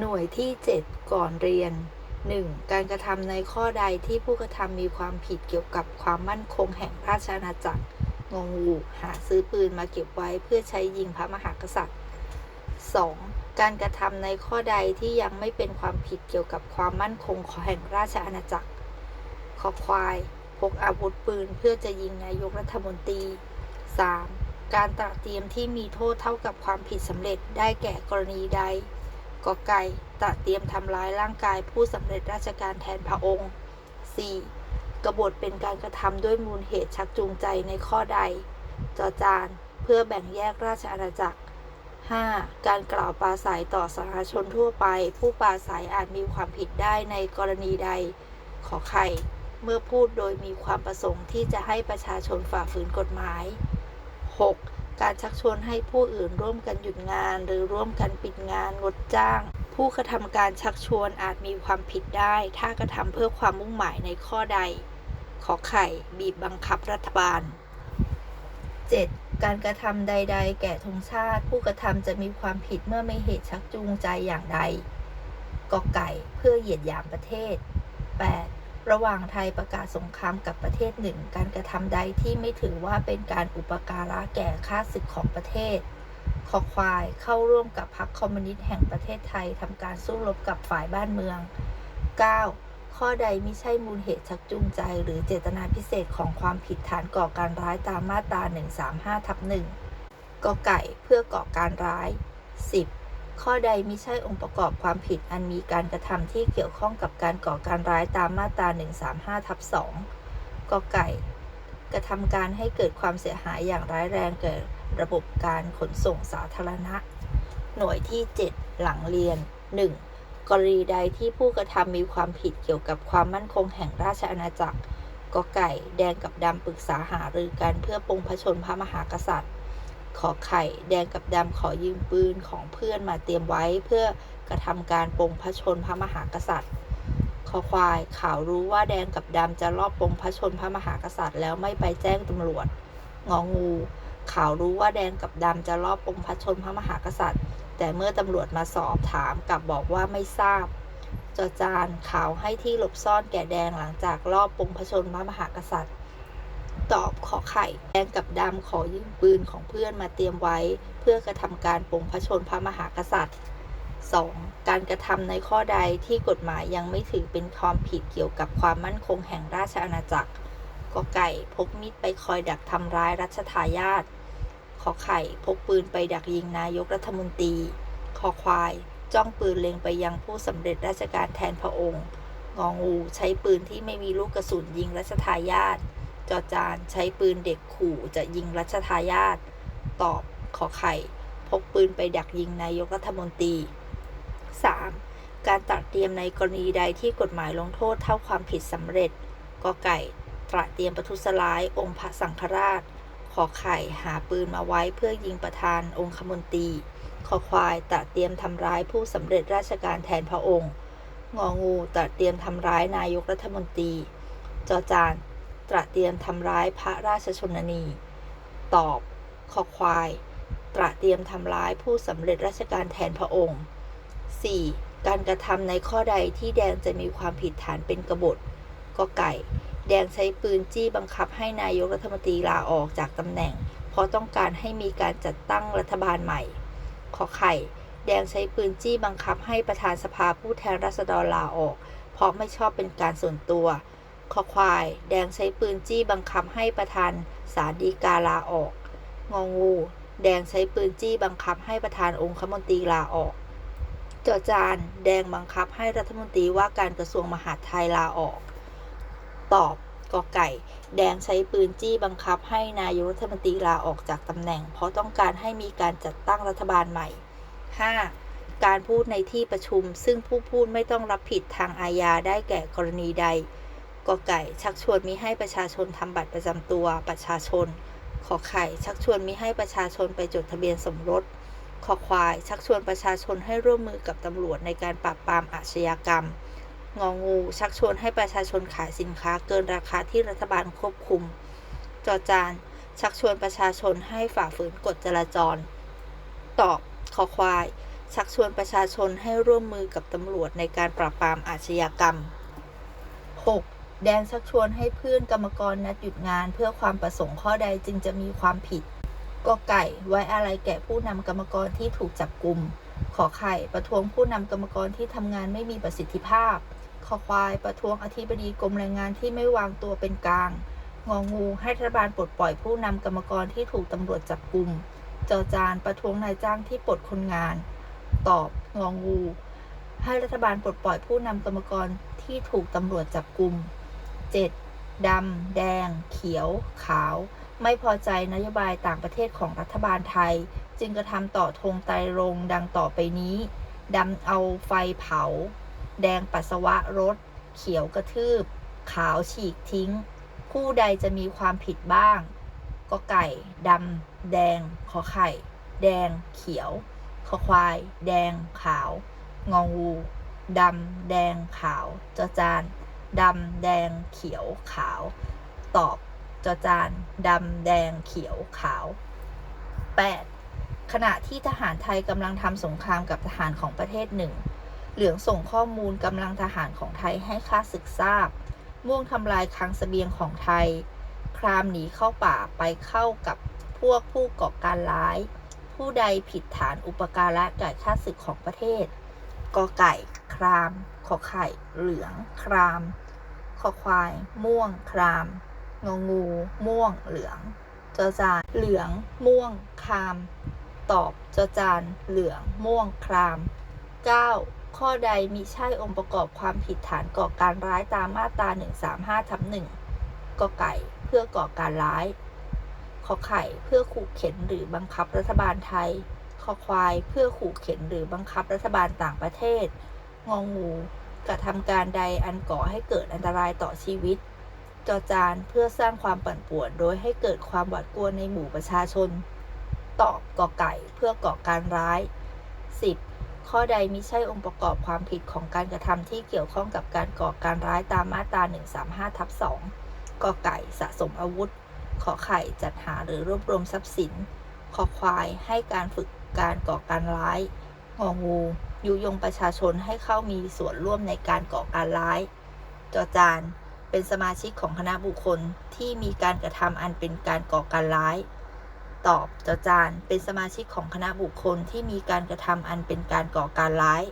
หน่วยที่ 7 ก่อนเรียน 1. การกระทำในข้อใดที่ผู้กระทำมีความผิดเกี่ยวกับความมั่นคงแห่งราชอาณาจักร งงูหาซื้อปืนมาเก็บไว้เพื่อใช้ยิงพระมหากษัตริย์ 2. การกระทำในข้อใดที่ยังไม่เป็นความผิดเกี่ยวกับความมั่นคงของแห่งราชอาณาจักร ขอควาย พกอาวุธปืนเพื่อจะยิงนายกรัฐมนตรี 3. การตระเตรียมที่มีโทษเท่ากับความผิดสำเร็จได้แก่กรณีใด กอไก่ตะเตรียมทำร้ายร่างกายผู้สำเร็จราชการแทนพระองค์ 4. กบฏเป็นการกระทำด้วยมูลเหตุชักจูงใจในข้อใด จอจานเพื่อแบ่งแยกราชอาณาจักร 5. การกล่าวปราศัยต่อสาธารณชนทั่วไป ผู้ปราศัยอาจมีความผิดได้ในกรณีใด ขอไข่ เมื่อพูดโดยมีความประสงค์ที่จะให้ประชาชนฝ่าฝืนกฎหมาย 6. การชักชวนให้ผู้อื่นร่วมกันหยุดงาน หรือร่วมกันปิดงานงดจ้าง ผู้กระทำการชักชวนอาจมีความผิดได้ ถ้ากระทำเพื่อความมุ่งหมายในข้อใด ขอไข่ บีบบังคับรัฐบาล 7. การกระทำใด ๆ แก่ธงชาติ ผู้กระทำจะมีความผิดเมื่อไม่เหตุชักจูงใจอย่างใดกอไก่เพื่อเหยียดหยามประเทศ 8. ระหว่างไทยประกาศสงครามกับประเทศหนึ่ง การกระทำใดที่ไม่ถือว่าเป็นการอุปการะแก่ข้าศึกของประเทศคอควายเข้าร่วมกับพรรคคอมมิวนิสต์แห่งประเทศไทยทำการสู้รบกับฝ่ายบ้านเมือง 9. ข้อใดไม่ใช่มูลเหตุชักจูงใจ หรือเจตนาพิเศษของความผิดฐานก่อการร้ายตามมาตรา135ทับ1กอไก่เพื่อก่อการร้าย 10. ข้อใดมิใช่องค์ประกอบความผิดอันมีการกระทำที่เกี่ยวข้องกับการก่อการร้ายตามมาตรา 135ทับ2กอไก่ กระทำการให้เกิดความเสียหายอย่างร้ายแรงแก่ระบบการขนส่งสาธารณะ หน่วยที่ 7 หลังเรียน 1. กรณีใดที่ผู้กระทำมีความผิดเกี่ยวกับความมั่นคงแห่งราชอาณาจักรกอไก่ แดงกับดำปรึกษาหารือกันเพื่อปรงพระชนพระมหากษัตริย์ ขอไข่ แดงกับดำขอยืมปืนของเพื่อนมาเตรียมไว้เพื่อกระทำการปงพระชนพระมหากษัตริย์คอควายข่าวรู้ว่าแดงกับดำจะรอบปงพระชนพระมหากษัตริย์แล้วไม่ไปแจ้งตำรวจ งองูข่าวรู้ว่าแดงกับดำจะรอบปงพระชนพระมหากษัตริย์ แต่เมื่อตำรวจมาสอบถามกลับบอกว่าไม่ทราบจอจานข่าวให้ที่หลบซ่อนแก่แดงหลังจากรอบปงพระชนพระมหากษัตริย์ ตอบขอไข่แดงกับดำขอยืมปืนของเพื่อนมาเตรียมไว้ เพื่อกระทำการปรงพระชนพระมหากษัตริย์ 2. การกระทำในข้อใดที่กฎหมายยังไม่ถือเป็นความผิดเกี่ยวกับความมั่นคงแห่งราชอาณาจักรกอไก่พกมีดไปคอยดักทำร้ายรัชทายาทขอไข่พกปืนไปดักยิงนายกรัฐมนตรีคอควาย จ้องปืนเล็งไปยังผู้สำเร็จราชการแทนพระองค์ งองูใช้ปืนที่ไม่มีลูกกระสุนยิงรัชทายาท จอจานใช้ปืนเด็กขู่จะยิงรัชทายาทตอบขอไข่ พกปืนไปดักยิงนายกรัฐมนตรี 3. การตระเตรียมในกรณีใดที่กฎหมายลงโทษเท่าความผิดสำเร็จกอไก่ตระเตรียมประทุษร้ายองค์พระสังฆราช ขอไข่หาปืนมาไว้เพื่อยิงประธานองคมนตรีขอควายตระเตรียมทำร้ายผู้สำเร็จราชการแทนพระองค์ งองูตระเตรียมทำร้ายนายกรัฐมนตรี จอจาน ตระเตรียมทำร้ายพระราชชนนี ตอบขอควาย ตระเตรียมทำร้ายผู้สำเร็จราชการแทนพระองค์ 4. การกระทำในข้อใดที่แดงจะมีความผิดฐานเป็นกบฏก็ไก่ แดงใช้ปืนจี้บังคับให้นายกรัฐมนตรีลาออกจากตำแหน่ง เพราะต้องการให้มีการจัดตั้งรัฐบาลใหม่ ขอไข่ แดงใช้ปืนจี้บังคับให้ประธานสภาผู้แทนราษฎรลาออก เพราะไม่ชอบเป็นการส่วนตัว ขอควาย แดงใช้ปืนจี้บังคับให้ประธานศาลฎีกาลาออก งองู แดงใช้ปืนจี้บังคับให้ประธานองคมนตรีลาออกจอจาน แดงบังคับให้รัฐมนตรีว่าการกระทรวงมหาดไทยลาออก ตอบกอไก่ แดงใช้ปืนจี้บังคับให้นายกรัฐมนตรีลาออกจากตำแหน่ง เพราะต้องการให้มีการจัดตั้งรัฐบาลใหม่ 5. การพูดในที่ประชุม ซึ่งผู้พูดไม่ต้องรับผิดทางอาญาได้แก่กรณีใด กอไก่ ชักชวนมิให้ประชาชนทำบัตรประจำตัวประชาชน ขอไข่ ชักชวนมิให้ประชาชนไปจดทะเบียนสมรสคอควาย ชักชวนประชาชนให้ร่วมมือกับตำรวจในการปราบปรามอาชญากรรม งองู ชักชวนให้ประชาชนขายสินค้าเกินราคาที่รัฐบาลควบคุม จอจาน ชักชวนประชาชนให้ฝ่าฝืนกฎจราจร ตอบคอควาย ชักชวนประชาชนให้ร่วมมือกับตำรวจในการปราบปรามอาชญากรรม 6. แดนชักชวนให้เพื่อนกรรมกรนัดหยุดงานเพื่อความประสงค์ข้อใดจึงจะมีความผิดกอไก่ไว้อะไรแก่ผู้นำกรรมกรที่ถูกจับกลุ่มขอไข่ประท้วงผู้นำกรรมกรที่ทำงานไม่มีประสิทธิภาพขอควายประท้วงอธิบดีกรมแรงงานที่ไม่วางตัวเป็นกลาง งองูให้รัฐบาลปลดปล่อยผู้นำกรรมกรที่ถูกตำรวจจับกลุ่มจอจานประท้วงนายจ้างที่ปลดคนงาน ตอบงองู ให้รัฐบาลปลดปล่อยผู้นำกรรมกรที่ถูกตำรวจจับกลุ่ม 7. ดำ แดง เขียว ขาว ไม่พอใจนโยบายต่างประเทศของรัฐบาลไทย จึงกระทำต่อธงไตรรงดังต่อไปนี้ ดำเอาไฟเผา แดงปัสสาวะรถ เขียวกระทืบ ขาวฉีกทิ้ง ผู้ใดจะมีความผิดบ้าง ก็ไก่ ดำ แดง ขอไข่ แดง เขียว ขอควาย แดง ขาว งองู ดำ แดง ขาว จอจาน ดำแดงเขียวขาว ตอบจอจานดำแดงเขียวขาว 8. ขณะที่ทหารไทยกำลังทำสงครามกับทหารของประเทศหนึ่ง เหลืองส่งข้อมูลกำลังทหารของไทยให้ข้าศึกทราบ ม่วงทำลายคลังสเสบียงของไทย ครามหนีเข้าป่าไปเข้ากับพวกผู้ก่อการร้าย ผู้ใดผิดฐานอุปการะแก่ข้าศึกของประเทศกอไก่ ราม ขอไข่ เหลือง คราม ขอควาย ม่วง คราม งองู ม่วง เหลือง จอจาน เหลือง ม่วง คราม ตอบ จอจาน เหลือง ม่วง คราม 9. ข้อใดมิใช่องค์ประกอบความผิดฐานก่อการร้ายตามมาตรา 135ทับ1กอไก่เพื่อก่อการร้าย ขอไข่เพื่อขู่เข็นหรือบังคับรัฐบาลไทย ขอควายเพื่อขู่เข็นหรือบังคับรัฐบาลต่างประเทศ งองูกระทำการใดอันก่อให้เกิดอันตรายต่อชีวิต จอจานเพื่อสร้างความปั่นป่วน โดยให้เกิดความหวาดกลัวในหมู่ประชาชน ตอบกอไก่เพื่อก่อการร้าย 10. ข้อใดมิใช่องค์ประกอบความผิดของการกระทำที่เกี่ยวข้องกับการก่อการร้ายตามมาตรา135ทับ2กอไก่สะสมอาวุธ ขอไข่จัดหาหรือรวบรวมทรัพย์สิน ขอควายให้การฝึกการก่อการร้ายงองู ยุยงประชาชนให้เข้ามีส่วนร่วมในการก่อการร้าย จอจาน เป็นสมาชิกของคณะบุคคลที่มีการกระทำอันเป็นการก่อการร้าย ตอบ จอจาน เป็นสมาชิกของคณะบุคคลที่มีการกระทำอันเป็นการก่อการร้าย